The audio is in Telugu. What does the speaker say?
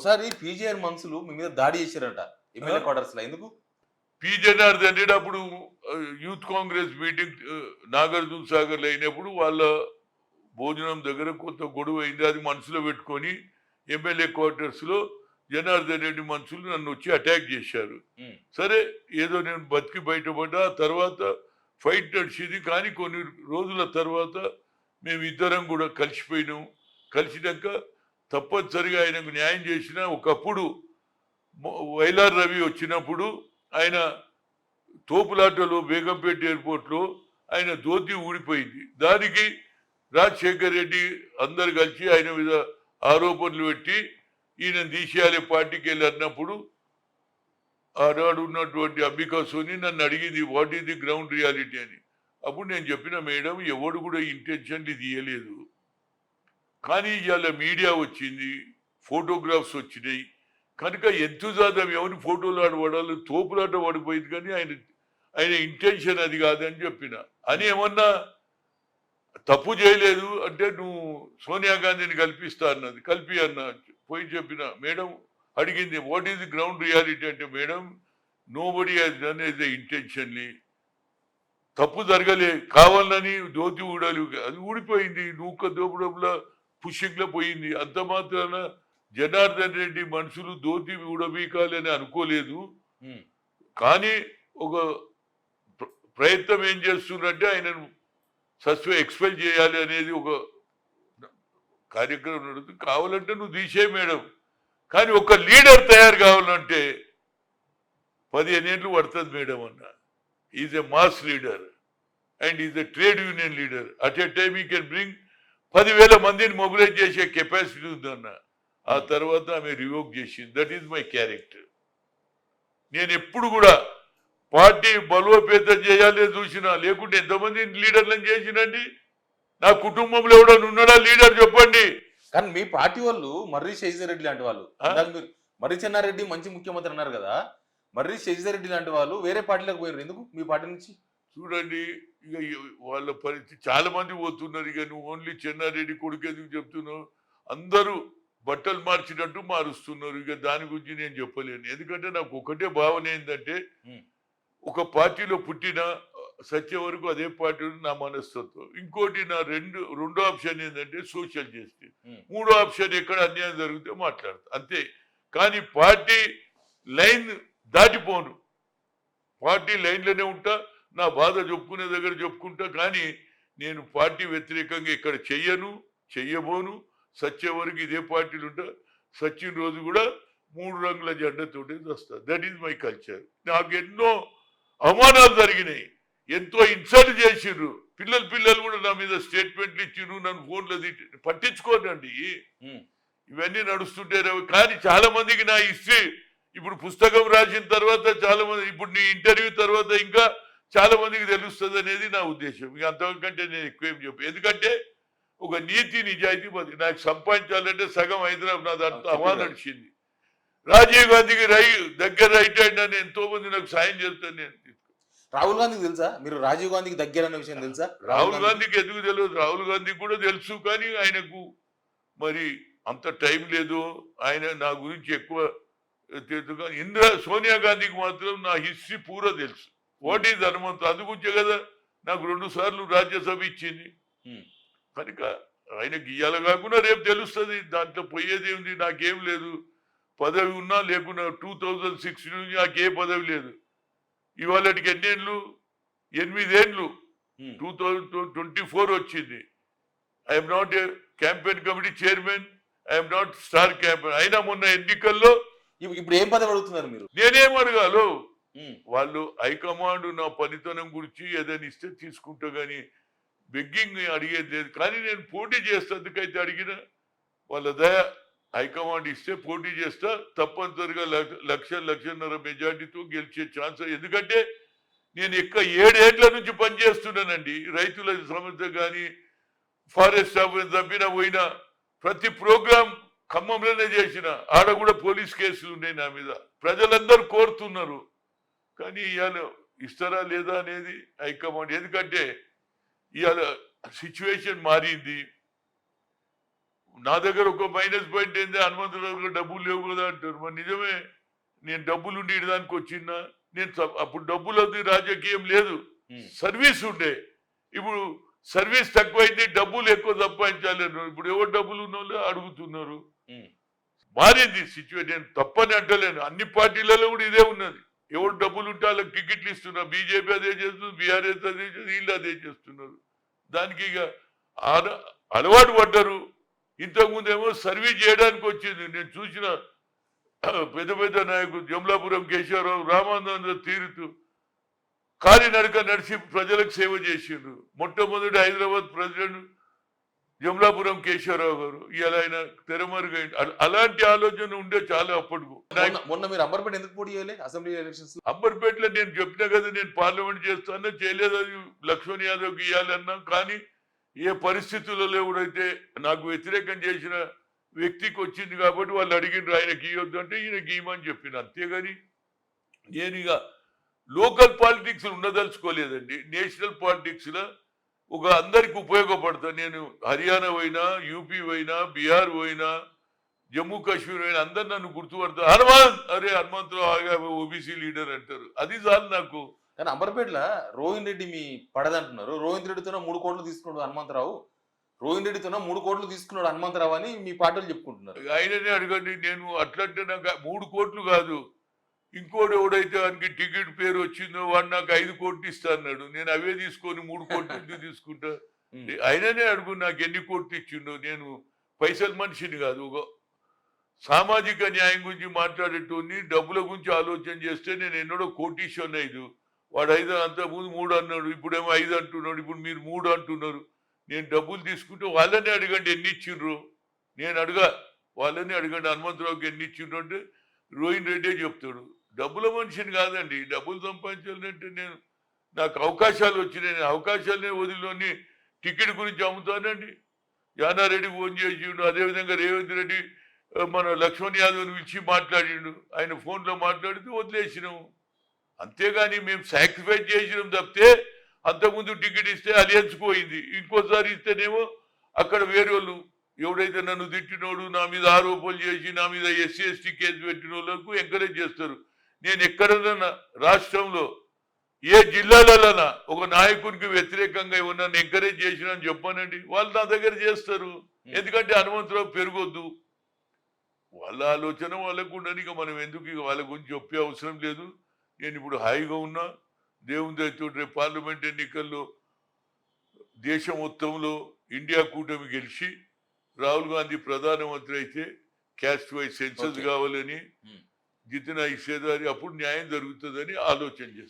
ఒకసారి పీజీఆర్ మనుషులు మీ మీద దాడి చేశారంట ఎమ్మెల్యే క్వార్టర్స్లో ఎందుకు? పి జనార్దన్ రెడ్డి అప్పుడు ఆ, యూత్ కాంగ్రెస్ మీటింగ్ నాగార్జున సాగర్లో అయినప్పుడు వాళ్ళ భోజనం దగ్గర కొంత గొడవ అయింది. అది మనసులో పెట్టుకొని ఎమ్మెల్యే క్వార్టర్స్లో జనార్దన్ రెడ్డి మనుషులు నన్ను వచ్చి అటాక్ చేశారు. సరే ఏదో నేను బతికి బయటపడ్డా తర్వాత ఫైట్ నడిచింది కానీ కొన్ని రోజుల తర్వాత మేము ఇద్దరం కూడా కలిసిపోయినాం. కలిసినాక తప్పనిసరిగా ఆయనకు న్యాయం చేసిన ఒకప్పుడు వైలార్ రవి వచ్చినప్పుడు ఆయన తోపులాటలో బేగంపేట ఎయిర్పోర్ట్లో ఆయన ధోతి ఊడిపోయింది. దానికి రాజశేఖర్ రెడ్డి అందరు కలిసి ఆయన మీద ఆరోపణలు పెట్టి ఈయన తీసేయాలి పార్టీకి వెళ్ళి అన్నప్పుడు ఆనాడు ఉన్నటువంటి అంబికా సోని నన్ను అడిగింది what is the ground reality? అని. అప్పుడు నేను చెప్పిన మేడం ఎవడు కూడా ఇంటెన్షన్లీ తీయలేదు. కానీ ఇవాళ మీడియా వచ్చింది ఫోటోగ్రాఫ్స్ వచ్చినాయి. కనుక ఎంతుజాతం ఎవరి ఫోటోలు ఆడవాడాలి తోపులాట పడిపోయింది కానీ ఆయన ఆయన ఇంటెన్షన్ అది కాదని చెప్పిన. అని ఏమన్నా తప్పు చేయలేదు అంటే నువ్వు సోనియా గాంధీని కల్పిస్తా అన్నది. కల్పి అన్న పోయి చెప్పిన మేడం అడిగింది what is the ground reality అంటే madam nobody has done is the intentionally తప్పు జరగలే కావాలని దోతి ఊడాలి అది ఊడిపోయింది నూక దోపడంలో పుష్యంలో పోయింది. అంత మాత్రాన జనార్దన్ రెడ్డి మనుషులు దోతి ఊడబీకాలి అని అనుకోలేదు. కానీ ఒక ప్ర- ప్రయత్నం ఏం చేస్తున్నారంటే ఆయనను సస్పె ఎక్స్పెల్ చేయాలి అనేది ఒక కార్యక్రమం నడుస్తుంది కావాలంటే నువ్వు తీసే మేడం. కానీ ఒక లీడర్ తయారు కావాలంటే పదిహేను ఏళ్ళు పడుతుంది మేడం అన్న. Is a mass leader and is a trade union leader at a time he can bring పదివేల మందిని మొబిలైజ్ చేసే కెపాసిటీ ఉందన్న ఆ తర్వాత ఆమె రివోక్ చేసింది. దట్ ఈజ్ మై క్యారెక్టర్ నేను ఎప్పుడు కూడా పార్టీ బలోపేతం చేయాలి చూసినా లేకుంటే ఎంతమంది లీడర్లను చేసినండి? నా కుటుంబంలో ఎవడన్నా ఉన్నాడా లీడర్ చెప్పండి. కానీ మీ పార్టీ వాళ్ళు మర్రి శశిధర్ లాంటి వాళ్ళు. మర్రి చెన్నారెడ్డి మంచి ముఖ్యమంత్రి అన్నారు కదా. మర్రి శశిధర్ లాంటి వాళ్ళు వేరే పార్టీలకు పోయారు ఎందుకు? మీ పార్టీ నుంచి? చూడండి ఇక వాళ్ళ పరిస్థితి చాలా మంది పోతున్నారు. ఇక నువ్వు ఓన్లీ చెన్నారెడ్డి కొడుకు ఎందుకు చెప్తున్నావు? అందరూ బట్టలు మార్చినట్టు మారుస్తున్నారు. ఇక దాని గురించి నేను చెప్పలేను. ఎందుకంటే నాకు ఒకటే భావన ఏంటంటే. ఒక పార్టీలో పుట్టిన సత్య వరకు అదే పార్టీలో నా మనస్తత్వం. ఇంకోటి నా రెండు రెండో ఆప్షన్ ఏంటంటే సోషల్ జస్టిస్. మూడో ఆప్షన్ ఎక్కడ అన్యాయం జరిగితే మాట్లాడతా. అంతే. కానీ పార్టీ లైన్ దాటిపోను. పార్టీ లైన్లోనే ఉంటా నా బాధ చెప్పుకునే దగ్గర చెప్పుకుంటా కానీ నేను పార్టీ వ్యతిరేకంగా ఇక్కడ చెయ్యను చెయ్యబోను. సత్య వరకు ఇదే పార్టీలు ఉంటా. సచిన్ రోజు కూడా మూడు రంగుల జెండాతోటే వస్తా. దట్ ఈజ్ మై కల్చర్ నాకు ఎన్నో అవమానాలు జరిగినాయి. ఎంతో ఇన్సల్ట్ చేసిండ్రు పిల్లలు పిల్లలు కూడా నా మీద స్టేట్మెంట్లు ఇచ్చిండ్రు నన్ను ఫోన్లో తిట్టి పట్టించుకోనండి ఇవన్నీ నడుస్తుంటే. కానీ చాలా మందికి నా హిస్టరీ ఇప్పుడు పుస్తకం రాసిన తర్వాత చాలా మంది ఇప్పుడు నీ ఇంటర్వ్యూ తర్వాత ఇంకా చాలా మందికి తెలుస్తుంది అనేది నా ఉద్దేశం. ఇక అంతకంటే నేను ఎక్కువేం చెప్పు ఎందుకంటే ఒక నీతి నిజాయితీ బతి నాకు సంపాదించాలంటే సగం హైదరాబాద్ అంత అవా నడిచింది. రాజీవ్ గాంధీకి రై దగ్గర రైట్ హ్యాండ్ అని ఎంతో మంది నాకు సాయం చేస్తాను నేను. రాహుల్ గాంధీకి తెలుసా? మీరు రాజీవ్ గాంధీకి దగ్గర అన్న విషయం తెలుసా? రాహుల్ గాంధీకి ఎందుకు తెలియదు? రాహుల్ గాంధీ కూడా తెలుసు కానీ ఆయనకు మరి అంత టైం లేదు. ఆయన నా గురించి ఎక్కువ తెలుసు కానీ ఇందిరా సోనియా గాంధీకి మాత్రం నా హిస్టరీ పూరా తెలుసు. ఈజ్ హనుమంతు అందుగురించే కదా. నాకు రెండు సార్లు రాజ్యసభ ఇచ్చింది. కనుక ఆయనకి ఇయ్యాల కాకుండా రేపు తెలుస్తుంది. దాంట్లో పోయేది ఉంది నాకేం లేదు. పదవి ఉన్నా లేకున్నా టూ థౌజండ్ సిక్స్ నుంచి నాకే పదవి లేదు. ఇవాళకి ఎన్నేళ్ళు ఎనిమిదేళ్ళు um, two thousand twenty four వచ్చింది. I'm not a campaign committee chairman I'm not star campaign అయినా మొన్న ఎన్నికల్లో ఇప్పుడు ఏం పదవి అడుగుతున్నారు మీరు? నేనేం అడగాలో? వాళ్ళు హైకమాండ్ నా పనితనం గురించి ఏదైనా ఇస్తే తీసుకుంటా కానీ బెగ్గింగ్ అడిగేది లేదు. కానీ నేను పోటీ చేస్తేందుకైతే అడిగిన వాళ్ళ దయ హైకమాండ్ ఇస్తే పోటీ చేస్తా తప్పనిసరిగా లక్ష- లక్ష లక్షన్నర మెజార్టీతో గెలిచే ఛాన్స్. ఎందుకంటే నేను ఎక్క ఏడేళ్ళ నుంచి పనిచేస్తున్నానండి రైతుల సమస్య కానీ ఫారెస్ట్ ఆఫీస్ చంపిన పోయినా ప్రతి ప్రోగ్రాం ఖమ్మంలోనే చేసిన. ఆడ కూడా పోలీస్ కేసులు ఉన్నాయి నా మీద. ప్రజలందరూ కోరుతున్నారు. కానీ ఇవాళ ఇస్తారా లేదా అనేది హైకమాండ్ ఎందుకంటే ఇవాళ సిచ్యువేషన్ మారింది. నా దగ్గర ఒక మైనస్ పాయింట్ ఏంది హనుమంతరావు డబ్బులు లేవు కదా అంటారు. మరి నిజమే నేను డబ్బులు ఉండి దానికి వచ్చినా నేను అప్పుడు డబ్బులు అది రాజకీయం లేదు. సర్వీస్ ఉండే. ఇప్పుడు సర్వీస్ తక్కువైంది డబ్బులు ఎక్కువ సంపాదించాలి ఇప్పుడు ఎవరు డబ్బులు ఉన్న అడుగుతున్నారు. మారింది సిచ్యువేషన్. తప్పని అంటలేను. అన్ని పార్టీలలో కూడా ఇదే ఉన్నది. ఎవరు డబ్బులు ఉంటే వాళ్ళకి టికెట్లు ఇస్తున్నారు. బీజేపీ అదే చేస్తుంది బీఆర్ఎస్ అదే చేస్తుంది వీళ్ళు అదే చేస్తున్నారు. దానికి ఇక అలవాటు పడ్డారు. ఇంతకుముందు ఏమో సర్వీస్ చేయడానికి వచ్చింది. నేను చూసిన పెద్ద పెద్ద నాయకులు జమలాపురం కేశవరావు రామానంద తీరుతూ కాలినడక నడిచి ప్రజలకు సేవ చేసిండ్రు. మొట్టమొదటి హైదరాబాద్ ప్రెసిడెంట్ జమలాపురం కేశవరావు గారు ఇలా ఆయన తెరమరుగైంది అల- అలాంటి ఆలోచన ఉండే చాలా అప్పటికు మొన్న- మీరు అంబర్పేట ఎందుకు పోటీ చేయలే? అసెంబ్లీ ఎలక్షన్స్ అంబర్పేటలో నేను చెప్పినా కదా నేను పార్లమెంట్ చేస్తాను చేయలేదు అది. లక్ష్మణ్ యాదవ్కి ఇవ్వాలన్నా కానీ ఏ పరిస్థితులలో ఎవడైతే నాకు వ్యతిరేకం చేసిన వ్యక్తికి వచ్చింది కాబట్టి వాళ్ళు అడిగిండ్రు ఆయనకి ఇవ్వద్దు అంటే ఈయనకి ఇవ్వమని చెప్పిన. అంతేగాని నేను ఇక లోకల్ పాలిటిక్స్ ఉండదలుచుకోలేదండి నేషనల్ పాలిటిక్స్లో ఒక అందరికి ఉపయోగపడతా నేను హర్యానా పోయినా యూపీ పోయినా బీహార్ పోయినా జమ్మూ కాశ్మీర్ పోయినా అందరు నన్ను గుర్తుపడతారు. హనుమాన్ అరే హనుమంతరావు ఓబీసీ లీడర్ అంటారు. అది చాలు నాకు. కానీ అంబర్పేటలో రోహిన్ రెడ్డి మీ పడదంటున్నారు. రోహిన్ రెడ్డితోనే మూడు కోట్లు తీసుకున్నాడు హనుమంతరావు. రోహిన్ రెడ్డితోనే మూడు కోట్లు తీసుకున్నాడు హనుమంతరావు అని మీ పార్టీలు చెప్పుకుంటున్నారు. ఆయననే అడగండి. నేను అట్లంటే నాకు మూడు కోట్లు కాదు. ఇంకోటి ఎవడైతే వానికి టికెట్ పేరు వచ్చిందో వాడు నాకు ఐదు కోట్లు ఇస్తా అన్నాడు. నేను అవే తీసుకొని మూడు కోట్లు ఎందుకు తీసుకుంటా? ఆయననే అడుగు నాకు ఎన్ని కోట్లు ఇచ్చిండో. నేను పైసల మనిషిని కాదు. ఒక సామాజిక న్యాయం గురించి మాట్లాడేటోని డబ్బుల గురించి ఆలోచన చేస్తే నేను ఎన్నడో కోటీశ్వర్ ఐదు వాడు ఐదు అంత ముందు మూడు అన్నాడు. ఇప్పుడేమో ఐదు అంటున్నాడు. ఇప్పుడు మీరు మూడు అంటున్నారు. నేను డబ్బులు తీసుకుంటే వాళ్ళని అడగండి ఎన్ని ఇచ్చిండ్రు. నేను అడగా వాళ్ళని అడగండి హనుమంతరావుకి ఎన్ని ఇచ్చిండ్రు అంటే రోహిన్ రెడ్డే చెప్తాడు. డబ్బుల మనిషిని కాదండి. డబ్బులు సంపాదించాలంటే నేను నాకు అవకాశాలు వచ్చినాయి. నేను అవకాశాలనే వదిలిలోని టికెట్ గురించి అమ్ముతానండి. యానారెడ్డి ఫోన్ చేసిండు. అదేవిధంగా రేవంత్ రెడ్డి మన లక్ష్మణ్ యాదవ్ని పిలిచి మాట్లాడిండు. ఆయన ఫోన్లో మాట్లాడితే వదిలేసినాము అంతేగాని మేము సాక్రిఫైస్ చేసినాం తప్పితే అంతకుముందు టికెట్ ఇస్తే అలియన్స్ పోయింది. ఇంకోసారి ఇస్తేనేమో అక్కడ వేరే వాళ్ళు ఎవడైతే నన్ను తిట్టినోడు నా మీద ఆరోపణలు చేసి నా మీద ఎస్సీ ఎస్టీ కేసు పెట్టిన వాళ్ళకు ఎంకరేజ్ చేస్తారు. నేను ఎక్కడన్నా రాష్ట్రంలో ఏ జిల్లాలలోనా ఒక నాయకునికి వ్యతిరేకంగా ఏమన్నా ఎంకరేజ్ చేసినా అని చెప్పానండి. వాళ్ళు నా దగ్గర చేస్తారు. ఎందుకంటే హనుమంతరావు పెరగొద్దు. వాళ్ళ ఆలోచన వాళ్ళకు ఉండని మనం ఎందుకు ఇక వాళ్ళ గురించి చెప్పే అవసరం లేదు. నేను ఇప్పుడు హాయిగా ఉన్నా. దేవుని దయతో రేపు పార్లమెంట్ ఎన్నికల్లో దేశం మొత్తంలో ఇండియా కూటమి గెలిచి రాహుల్ గాంధీ ప్రధానమంత్రి అయితే క్యాస్ట్ వైజ్ సెన్సస్. కావాలని జితిన ఇచ్చేదారి అప్పుడు న్యాయం జరుగుతుందని ఆలోచన చేస్తాం.